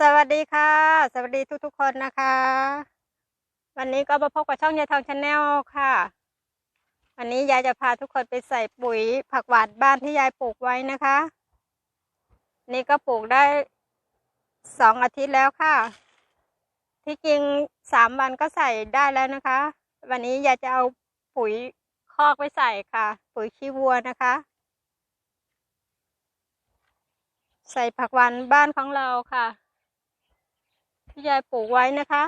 สวัสดีค่ะ สวัสดีทุกๆคนนะคะ วันนี้ก็มาพบกับช่องยายทองชาแนลค่ะ วันนี้ยายจะพาทุกคนไปใส่ปุ๋ยผักหวานบ้านที่ยายปลูกไว้นะคะ นี่ก็ปลูกได้สองอาทิตย์แล้วค่ะ ที่จริงสามวันก็ใส่ได้แล้วนะคะ วันนี้ยายจะเอาปุ๋ยคอกไปใส่ค่ะ ปุ๋ยขี้วัวนะคะ ใส่ผักหวานบ้านของเราค่ะ ที่ยายปลูกไว้นะคะ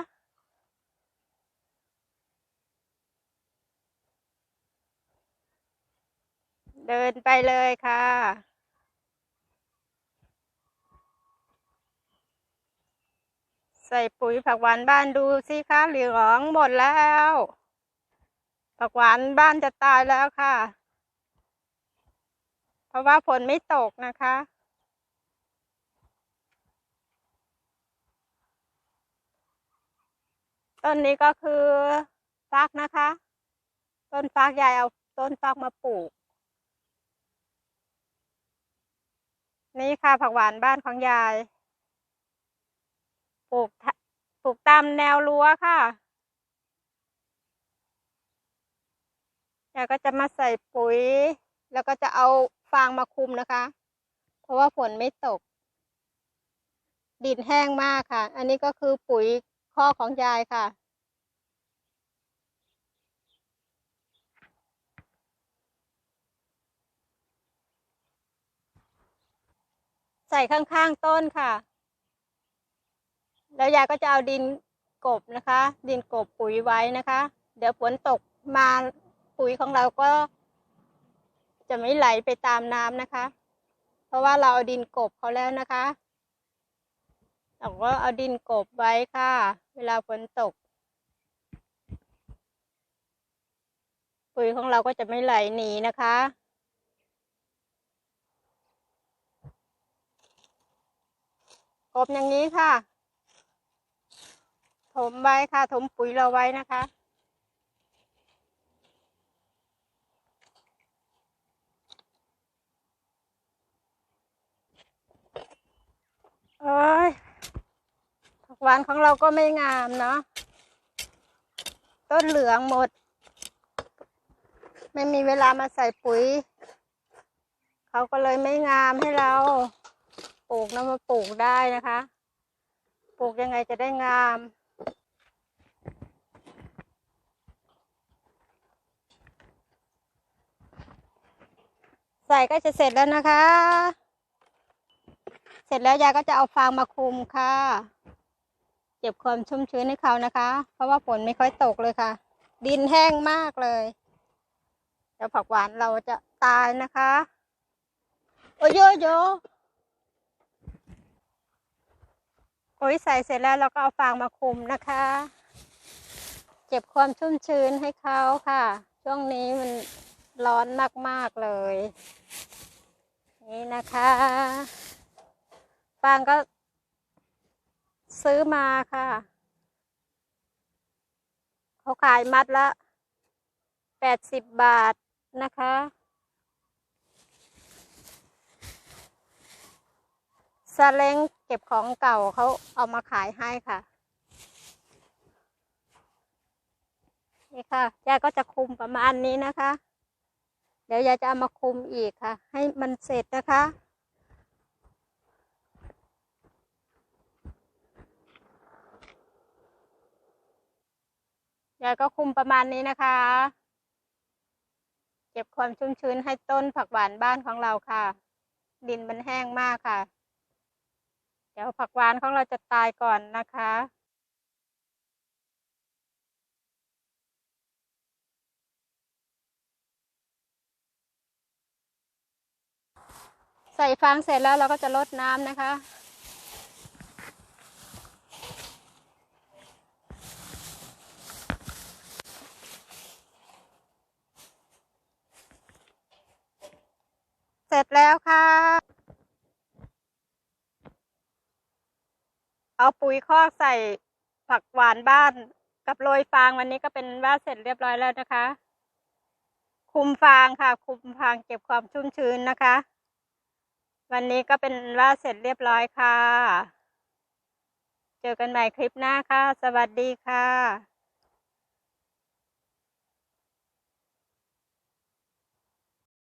เดินไปเลยค่ะใส่ปุ๋ยผักหวานบ้านดูสิคะเหลืองหมดแล้ว ผักหวานบ้านจะตายแล้วค่ะ เพราะว่าฝนไม่ตกนะคะ ต้นนี้ก็คือฟักนะคะ ต้นฟักยายเอาต้นฟักมาปลูก นี่ค่ะผักหวานบ้านของยาย ปลูกปลูกตามแนวรั้วค่ะยายก็จะมาใส่ปุ๋ย แล้วก็จะเอาฟางมาคุมนะคะ เพราะว่าฝนไม่ตก ดินแห้งมากค่ะ อันนี้ก็คือปุ๋ยข้อของยายค่ะ ใส่ข้างๆต้นค่ะ แล้วยายก็จะเอาดินกบนะคะ ดินกบปุ๋ยไว้นะคะ เดี๋ยวฝนตกมาปุ๋ยของเราก็ จะไม่ไหลไปตามน้ำนะคะ เพราะว่าเราเอาดินกบเขาแล้วนะคะเราก็เอาดินกบไว้ค่ะ เวลาฝนตก ปุ๋ยของเราก็จะไม่ไหลหนีนะคะ กบอย่างนี้ค่ะ ถมไว้ค่ะ ถมปุ๋ยเราไว้นะคะเอ้ยผักหวานของเราก็ไม่งามเนาะต้นเหลืองหมด ไม่มีเวลามาใส่ปุ๋ย เขาก็เลยไม่งามให้เรา ปลูกแล้วมาปลูกได้นะคะ ปลูกยังไงจะได้งาม ใส่ก็จะเสร็จแล้วนะคะ เสร็จแล้วยายก็จะเอาฟางมาคลุมค่ะ เก็บความชุ่มชื้นให้เขานะคะ เพราะว่าฝนไม่ค่อยตกเลยค่ะ ดินแห้งมากเลยเดี๋ยวผักหวานเราจะตายนะคะ โอ้ยโยโย โอ้ยใส่เสร็จแล้วเราก็เอาฟางมาคลุมนะคะ เก็บความชุ่มชื้นให้เขาค่ะ ช่วงนี้มันร้อนมากๆเลย นี่นะคะฟางก็ซื้อมาค่ะ เขาขายมัดละแปดสิบบาทนะคะ ซาเล้งเก็บของเก่าเขาเอามาขายให้ค่ะ นี่ค่ะยายก็จะคุมประมาณนี้นะคะ เดี๋ยวยายจะเอามาคุมอีกค่ะ ให้มันเสร็จนะคะยายก็คุมประมาณนี้นะคะ เก็บความชุ่มชื้นให้ต้นผักหวานบ้านของเราค่ะ ดินมันแห้งมากค่ะ ดี๋ยวผักหวานของเราจะตายก่อนนะคะใส่ฟางเสร็จแล้วเราก็จะลดน้ำนะคะ เสร็จแล้วค่ะ เอาปุ๋ยคอกใส่ผักหวานบ้าน กับโรยฟางวันนี้ก็เป็นว่าเสร็จเรียบร้อยแล้วนะคะ คุมฟางค่ะ คุมฟางเก็บความชุ่มชื้นนะคะ วันนี้ก็เป็นว่าเสร็จเรียบร้อยค่ะ เจอกันใหม่คลิปหน้าค่ะ สวัสดีค่ะ